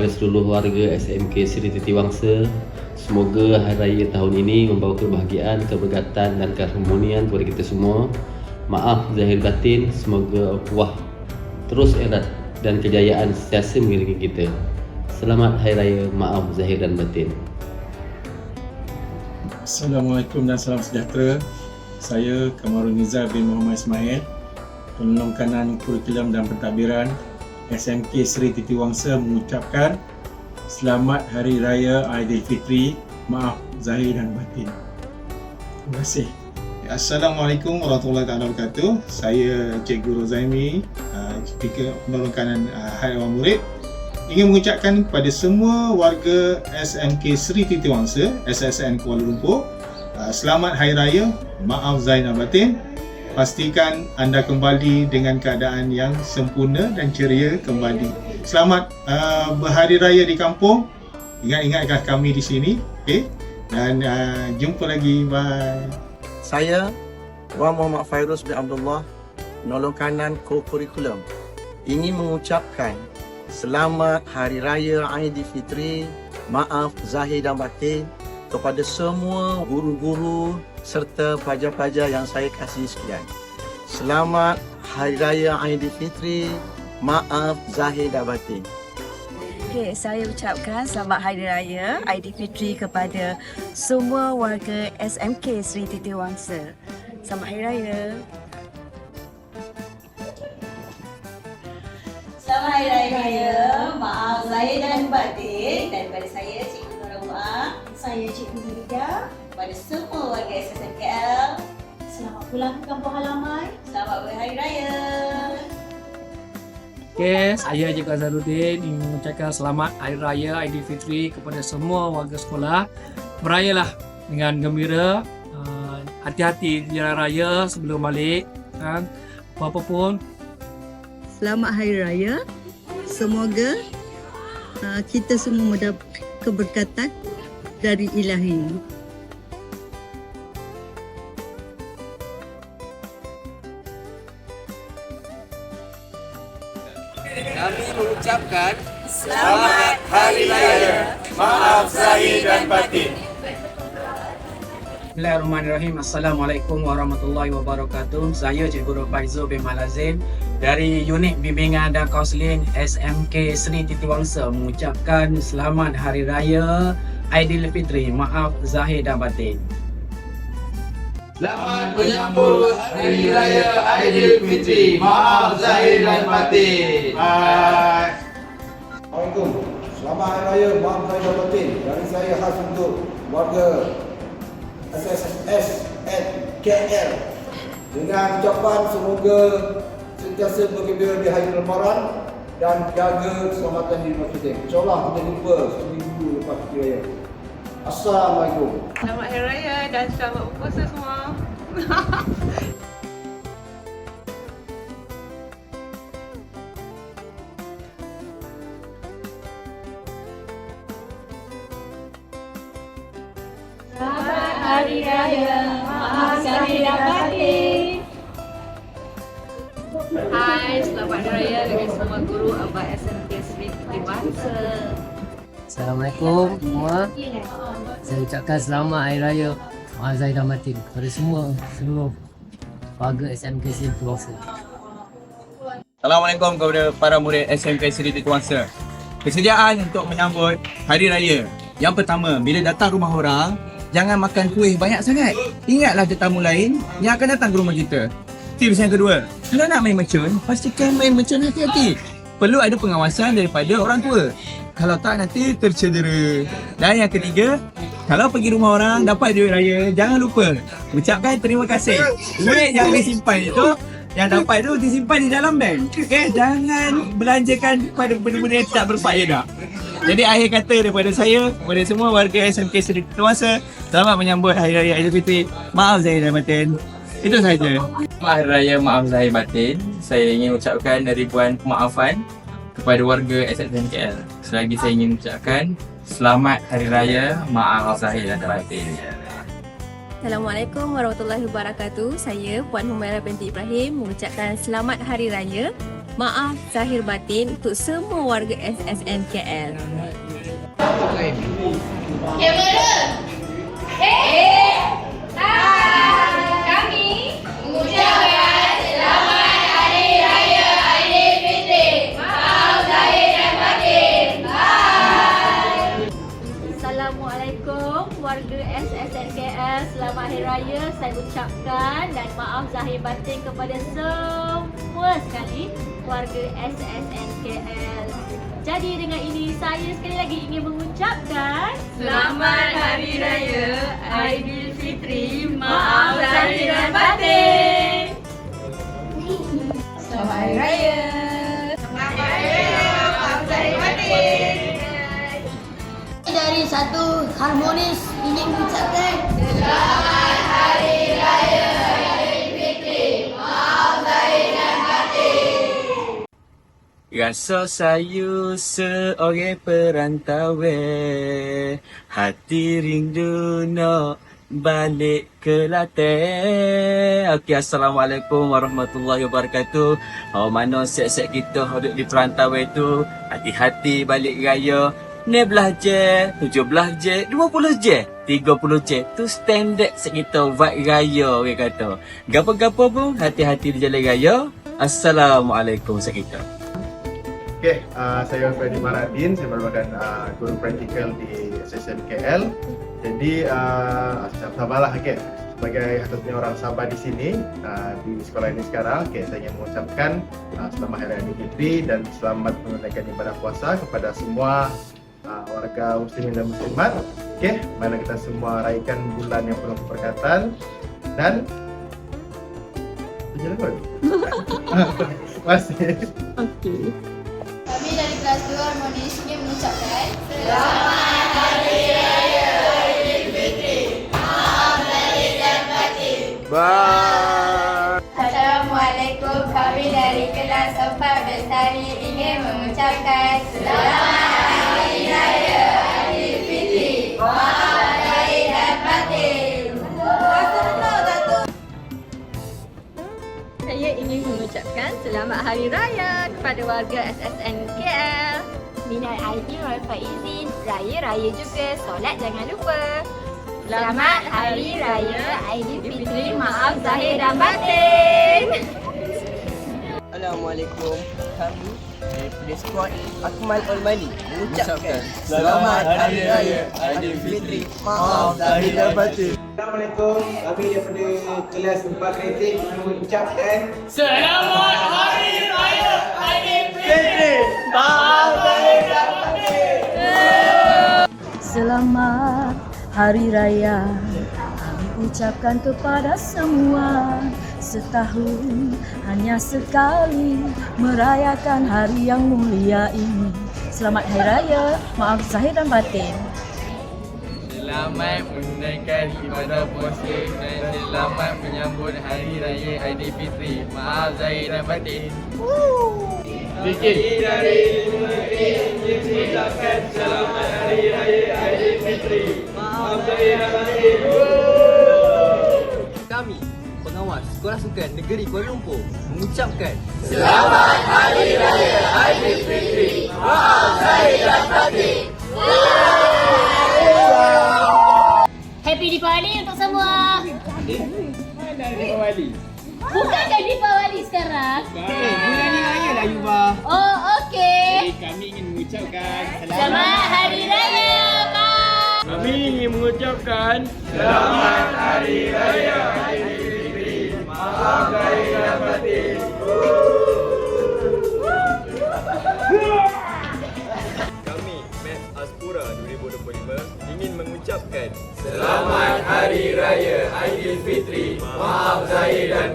kepada seluruh warga SMK Seri Titi Wangsa. Semoga hari raya tahun ini membawa kebahagiaan, keberkatan dan keharmonian kepada kita semua. Maaf zahir batin, semoga ukhuwah terus erat dan kejayaan sentiasa mengiringi kita. Selamat Hari Raya, maaf zahir dan batin. Assalamualaikum dan salam sejahtera. Saya Kamarul Nizar bin Muhammad Ismail, penolong kanan kurikulum dan pentadbiran SMK Seri Titi Wangsa mengucapkan Selamat Hari Raya Aidilfitri. Maaf zahir dan batin. Terima kasih. Assalamualaikum warahmatullahi wabarakatuh. Saya Cikgu Rozaimi, uh, speaker penolong kanan uh, Hai Awal Murid. Ingin mengucapkan kepada semua warga SMK Seri Titi Wangsa, SSN Kuala Lumpur, uh, selamat Hari Raya. Maaf zahir dan batin. Pastikan anda kembali dengan keadaan yang sempurna dan ceria kembali. Selamat uh, berhari raya di kampung. Ingat-ingatkan kami di sini, okey? Dan uh, jumpa lagi. Bye. Saya Wan Muhammad Fairuz bin Abdullah Penolong Kanan Co-Curriculum ingin mengucapkan Selamat Hari Raya Aidilfitri Maaf Zahir dan Batin kepada semua guru-guru serta pelajar-pelajar yang saya kasih sekian. Selamat Hari Raya Aidilfitri Maaf Zahir dan Batin. Okey, saya ucapkan selamat Hari Raya Aidilfitri kepada semua warga SMK Seri Titi Wangsa. Selamat Hari Raya. Selamat Hari Raya. Maaf Zahir dan Batin daripada Saya Cikgu Nurida. Kepada semua warga SSMKL. Selamat pulang ke kampung halaman. Selamat berhari raya. Okey, saya Cikgu Azharuddin ingin mengucapkan selamat Hari Raya Aidilfitri kepada semua warga sekolah. Berayalah dengan gembira, uh, hati-hati di jalan raya sebelum balik. Kan? Apa-apa pun, Selamat Hari Raya. Semoga uh, kita semua mendapat keberkatan dari ilahi. Kami mengucapkan Selamat Hari Raya. Maaf zahir dan batin. Bismillahirrahmanirrahim. Assalamualaikum warahmatullahi wabarakatuh. Saya Cikgu Faizul bin Malazim dari Unit Bimbingan dan Kaunseling SMK Seri Titi Wangsa mengucapkan Selamat Hari Raya Aidilfitri. Maaf zahir dan batin. Selamat menyambut Hari Raya Aidilfitri. Maaf zahir dan batin. Bye. Assalamualaikum. Selamat Hari Raya Maaf Zahir dan Batin dari saya khas untuk warga SSS at KL dengan ucapan semoga sentiasa bergembira di hari lebaran dan jaga keselamatan diri masing-masing. InsyaAllah kita jumpa seminggu lepas Hari Raya. Assalamualaikum. Selamat Hari Raya dan selamat berpuasa semua. Selamat Hari Raya. Maaf Zahir dan Batin. Hai, selamat Hari Raya dengan semua guru Abah SMK Seri Titi Wangsa. Assalamualaikum semua. Saya ucapkan selamat Hari Raya Maaf Zahir dan Batin kepada semua seluruh warga SMK Seri Tuasa. Assalamualaikum kepada para murid SMK Seri Titi Wangsa. Persediaan untuk menyambut Hari Raya. Yang pertama, bila datang rumah orang, jangan makan kuih banyak sangat. Ingatlah tetamu lain yang akan datang ke rumah kita. Tips yang kedua, kalau nak main mercun, pastikan main mercun hati-hati. Perlu ada pengawasan daripada orang tua. Kalau tak nanti tercedera. Dan yang ketiga, kalau pergi rumah orang dapat duit raya, jangan lupa ucapkan terima kasih. Duit yang disimpan itu yang dapat tu disimpan di dalam bank. Okay, jangan belanjakan pada benda-benda yang tak berfaedah. Jadi akhir kata daripada saya kepada semua warga SMK Seri Tuasa, selamat menyambut Hari Raya Aidilfitri. Maaf Zahir dan Batin. Itu sahaja. Hari Raya Maaf Zahir Batin. Saya ingin ucapkan ribuan pemaafan kepada warga SSNKL. Selagi saya ingin ucapkan Selamat Hari Raya Maaf Zahir dan Batin. Assalamualaikum warahmatullahi wabarakatuh. Saya Puan Humaira binti Ibrahim mengucapkan selamat Hari Raya. Maaf zahir batin untuk semua warga SSN KL. Kamera. Eh. Kami dengan ini saya sekali lagi ingin mengucapkan Selamat Hari Raya Aidilfitri. Maaf zahir dan batin. Selamat Hari Raya. Selamat Hari Raya. Maaf zahir batin. Dari satu harmonis ingin mengucapkan Selamat Rasa saya seorang perantauan Hati rindu nak balik ke Kelantan Okey, Assalamualaikum warahmatullahi wabarakatuh Oh, mana set-set kita duduk di perantauan tu Hati-hati balik raya belah je, tujuh belah je, dua puluh je, tiga puluh je. Tu standard kita buat raya orang kata. Gapa-gapa pun hati-hati di jalan raya. Assalamualaikum set kita. Okey, uh, saya Freddy Maradin, saya merupakan uh, guru praktikal di SSN KL. Jadi, uh, sabarlah okey. Sebagai satu-satunya orang Sabah di sini, uh, di sekolah ini sekarang, okey, saya ingin mengucapkan uh, selamat Hari Raya Aidilfitri dan selamat menunaikan ibadah puasa kepada semua uh, warga muslimin dan muslimat. Okey, mana kita semua raikan bulan yang penuh keberkatan dan Terima kasih. Okey. Dari 2 Harmonis ingin mengucapkan Selamat Hari Raya Aidilfitri. Maaf zahir dan batin. Bye. Assalamualaikum. Kami dari kelas 4 Bestari ingin mengucapkan Selamat Hari Raya Aidilfitri. Maaf zahir dan batin. Saya ingin mengucapkan selamat hari raya kepada warga SSN KL. Minal aidin wal faizin. Raya raya juga. Solat jangan lupa. Selamat Hari Raya Aidilfitri. Maaf zahir dan batin. Assalamualaikum. Kami daripada skuad Akmal Olmani mengucapkan Selamat Hari Raya Aidilfitri. Maaf zahir dan batin. Assalamualaikum. Kami daripada kelas 4 kreatif mengucapkan Selamat Hari Raya Selamat Hari Raya. Kami ucapkan kepada semua Setahun hanya sekali Merayakan hari yang mulia ini. Selamat Hari Raya. Maaf zahir dan batin Selamat menunaikan ibadah puasa dan selamat menyambut Hari Raya Aidilfitri. Maaf zahir dan batin. Sikit. dari mengucapkan selamat Hari Raya Aidilfitri. Maaf zahir dan batin. Kami, pengawas Sekolah Sukan Negeri Kuala Lumpur mengucapkan Selamat Hari Raya Aidilfitri. Maaf zahir dan batin. Deepawali. Bukan dah Deepavali sekarang? Bulan ni raya lah Yuba. Oh, okey. kami ingin mengucapkan Selamat Hari Raya. Kami ingin mengucapkan Selamat Hari Raya Aidilfitri. Maaf zahir dan batin.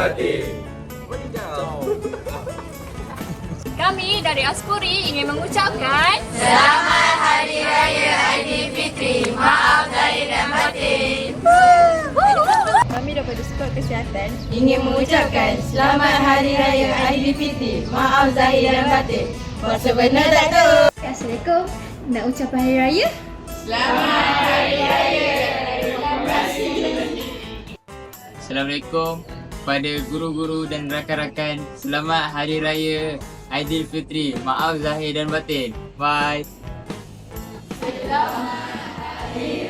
Batin. Kami dari Aspuri ingin mengucapkan Selamat Hari Raya Aidilfitri. Maaf zahir dan batin. Kami daripada Sekolah Kesihatan Ingin mengucapkan Selamat Hari Raya Aidilfitri. Maaf zahir dan batin. Puasa benar tak tu? Assalamualaikum Nak ucapan Hari Raya? Selamat Hari Raya. Terima kasih. Assalamualaikum kepada guru-guru dan rakan-rakan. Selamat Hari Raya Aidilfitri. Maaf zahir dan batin. Bye. Kami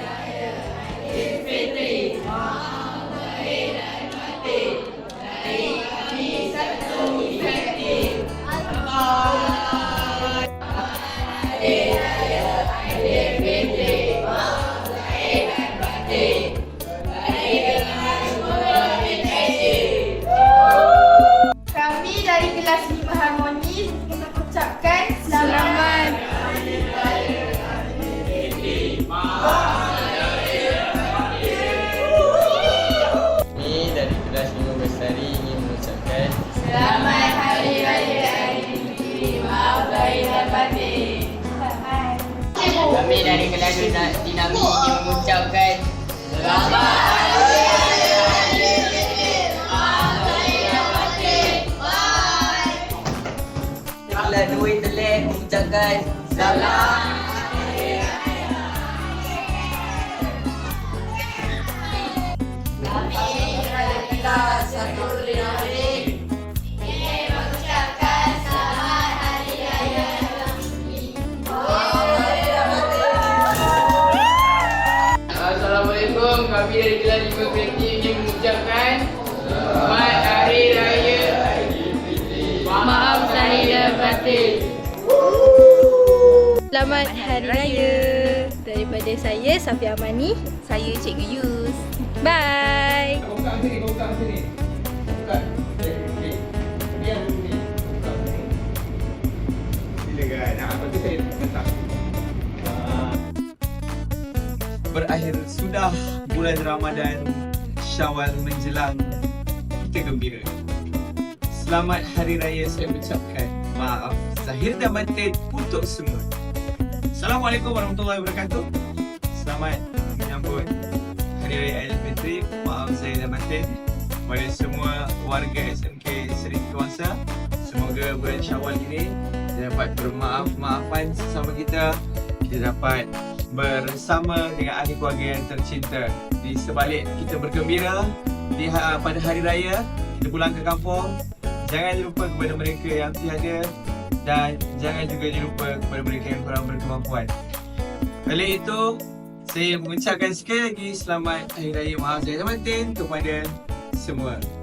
dari kelas Dinami ingin mengucapkan Selamat Hari Raya Aidilfitri. Maaf lahir dan batin. Bye. Kelas Dwi Telek mengucapkan Selamat Assalamualaikum. Dari kelas 5 kreatif ingin mengucapkan Selamat Hari Raya Maaf lahir dan batin. Selamat Hari Raya daripada saya Safia Amani. Saya Cikgu Yus. Bye. Buka sini, buka sini. Buka. Okey, okey. Biar dulu ni. Buka sini. Silakan. Nah, apa tu saya letak. Ah. Berakhir sudah bulan Ramadan Syawal menjelang kita gembira. Selamat Hari Raya saya ucapkan. Maaf zahir dan batin untuk semua. Assalamualaikum warahmatullahi wabarakatuh. Selamat menyambut Hari Raya Aidilfitri. Maaf zahir dan batin kepada semua warga SMK Seri Kuasa. Semoga bulan Syawal ini kita dapat bermaaf-maafan sesama kita. Kita dapat bersama dengan ahli keluarga yang tercinta. Di sebalik kita bergembira di ha- pada hari raya, kita pulang ke kampung. Jangan lupa kepada mereka yang tiada dan jangan juga dilupa kepada mereka yang kurang berkemampuan. Oleh itu, saya mengucapkan sekali lagi selamat Hari Raya Zahir Ramadan kepada semua.